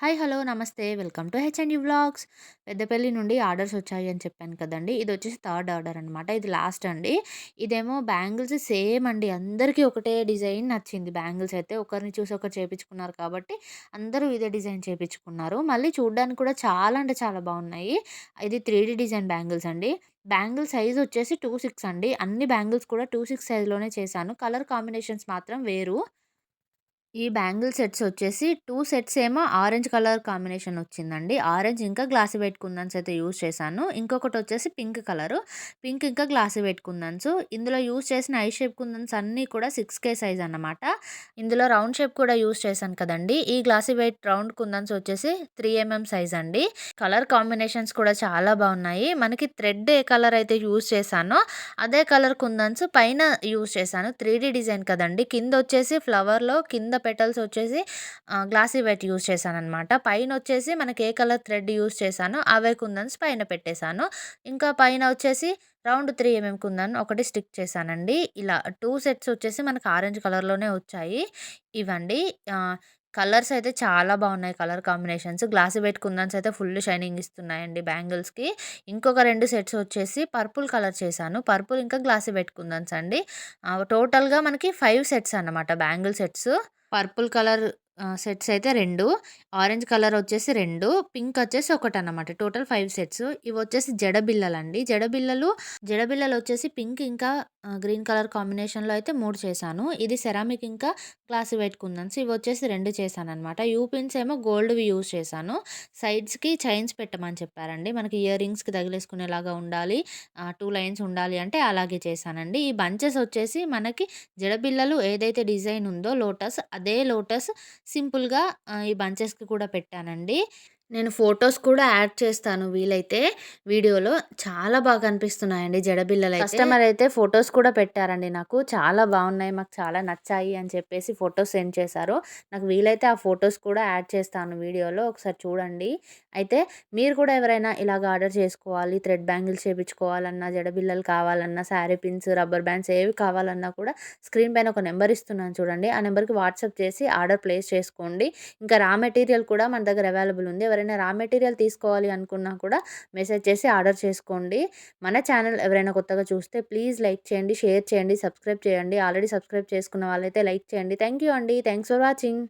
Hi hello నమస్తే. Welcome to U vlogs. Peddapalli నుండి orders వచ్చాయి అని చెప్పాను కదండి. ఇది వచ్చేసి థర్డ్ ఆర్డర్ అనమాట ఇది లాస్ట్ అండి. ఇదేమో బ్యాంగిల్స్ సేమ్ అండి. అందరికీ ఒకటే డిజైన్ నచ్చింది. బ్యాంగిల్స్ అయితే ఒకరిని చూసి ఒకరు చేయించుకున్నారు కాబట్టి అందరూ ఇదే డిజైన్ చేయించుకున్నారు మళ్ళీ చూడడానికి కూడా చాలా అంటే చాలా బాగున్నాయి. ఇది త్రీ డిజైన్ బ్యాంగిల్స్ అండి. బ్యాంగిల్ సైజ్ వచ్చేసి టూ సిక్స్ అండి. అన్ని బ్యాంగిల్స్ కూడా టూ సిక్స్ సైజ్లోనే చేశాను. కలర్ కాంబినేషన్స్ మాత్రం వేరు. ఈ బ్యాంగిల్ సెట్స్ వచ్చేసి టూ సెట్స్ ఏమో ఆరెంజ్ కలర్ కాంబినేషన్ వచ్చిందండి. ఆరెంజ్ ఇంకా గ్లాసీ వెయిట్ కుందన్స్ అయితే యూజ్ చేశాను. ఇంకొకటి వచ్చేసి పింక్ కలర్. పింక్ ఇంకా గ్లాసీ వెయిట్ కుందన్స్ ఇందులో యూజ్ చేసిన ఐ షేప్ కుందన్స్ అన్నీ కూడా సిక్స్ కే సైజ్ అన్నమాట. ఇందులో రౌండ్ షేప్ కూడా యూజ్ చేశాను కదండి. ఈ గ్లాసీ వెయిట్ రౌండ్ కుందన్స్ వచ్చేసి త్రీ ఎంఎం సైజ్ అండి. కలర్ కాంబినేషన్స్ కూడా చాలా బాగున్నాయి. మనకి థ్రెడ్ ఏ కలర్ అయితే యూజ్ చేశానో అదే కలర్ కుందన్స్ పైన యూజ్ చేశాను. త్రీ డిజైన్ కదండి. కింద వచ్చేసి ఫ్లవర్లో కింద పెటల్స్ వచ్చేసి గ్లాసీ వెట్ యూస్ చేశాను అనమాట పైన వచ్చేసి మనకి ఏ కలర్ థ్రెడ్ యూస్ చేశానో అవే కుందన్స్ పైన పెట్టేశాను. ఇంకా పైన వచ్చేసి రౌండ్ త్రీ ఎంఎం కుందన్ ఒకటి స్టిక్ చేశానండి. ఇలా టూ సెట్స్ వచ్చేసి మనకు ఆరెంజ్ కలర్లోనే వచ్చాయి. ఇవండి కలర్స్ అయితే చాలా బాగున్నాయి కలర్ కాంబినేషన్స్. గ్లాస్ పెట్టుకుందాన్స్ కుందన్స్ అయితే ఫుల్ షైనింగ్ ఇస్తున్నాయండి బ్యాంగిల్స్కి. ఇంకొక రెండు సెట్స్ వచ్చేసి పర్పుల్ కలర్ చేశాను. పర్పుల్ ఇంకా గ్లాస్ పెట్టుకుందాన్స్ కుందన్స్ అండి టోటల్గా మనకి ఫైవ్ సెట్స్ అన్నమాట bangle sets. Purple colour sets అయితే రెండు. ఆరెంజ్ కలర్ వచ్చేసి రెండు. పింక్ వచ్చేసి ఒకటి అనమాట టోటల్ ఫైవ్ సెట్స్. ఇవి వచ్చేసి జడబిల్లలు అండి జడబిల్లలు జడబిల్లలు వచ్చేసి పింక్ ఇంకా గ్రీన్ కలర్ కాంబినేషన్లో అయితే మూడు చేశాను. ఇది సెరామిక్ ఇంకా క్లాస్ వెయిట్ ఇవి వచ్చేసి రెండు చేశాను అనమాట యూ పిన్స్ ఏమో గోల్డ్వి యూజ్ చేశాను. సైడ్స్కి చైన్స్ పెట్టమని చెప్పారండి. మనకి ఇయర్ రింగ్స్కి తగిలేసుకునేలాగా ఉండాలి. టూ లైన్స్ ఉండాలి అంటే అలాగే చేశానండి. ఈ బంచెస్ వచ్చేసి మనకి జడబిల్లలు ఏదైతే డిజైన్ ఉందో లోటస్ అదే లోటస్ సింపుల్గా ఈ బంచెస్కి కూడా పెట్టానండి. నేను ఫొటోస్ కూడా యాడ్ చేస్తాను వీలైతే. వీడియోలో చాలా బాగా అనిపిస్తున్నాయండి జడబిల్లలు కస్టమర్ అయితే ఫొటోస్ కూడా పెట్టారండి నాకు. చాలా బాగున్నాయి మాకు చాలా నచ్చాయి అని చెప్పేసి ఫొటోస్ సెండ్ చేశారు. నాకు వీలైతే ఆ ఫొటోస్ కూడా యాడ్ చేస్తాను వీడియోలో. ఒకసారి చూడండి. అయితే మీరు కూడా ఎవరైనా ఇలాగ ఆర్డర్ చేసుకోవాలి థ్రెడ్ బ్యాంగిల్స్ చేయించుకోవాలన్నా జడబిల్లలు కావాలన్నా శారీ పిన్స్ రబ్బర్ బ్యాండ్స్ ఏవి కావాలన్నా కూడా స్క్రీన్ పైన ఒక నెంబర్ ఇస్తున్నాను చూడండి. ఆ నెంబర్కి వాట్సాప్ చేసి ఆర్డర్ ప్లేస్ చేసుకోండి. ఇంకా రా మెటీరియల్ కూడా మన దగ్గర అవైలబుల్ ఉంది. ఎవరైనా రా మెటీరియల్ తీసుకోవాలి అనుకున్నా కూడా మెసేజ్ చేసి ఆర్డర్ చేసుకోండి. మన ఛానల్ ఎవరైనా కొత్తగా చూస్తే ప్లీజ్ లైక్ చేయండి షేర్ చేయండి సబ్స్క్రైబ్ చేయండి. ఆల్రెడీ సబ్స్క్రైబ్ చేసుకున్న వాళ్ళైతే లైక్ చేయండి. థ్యాంక్ యూ అండి. Thanks for watching.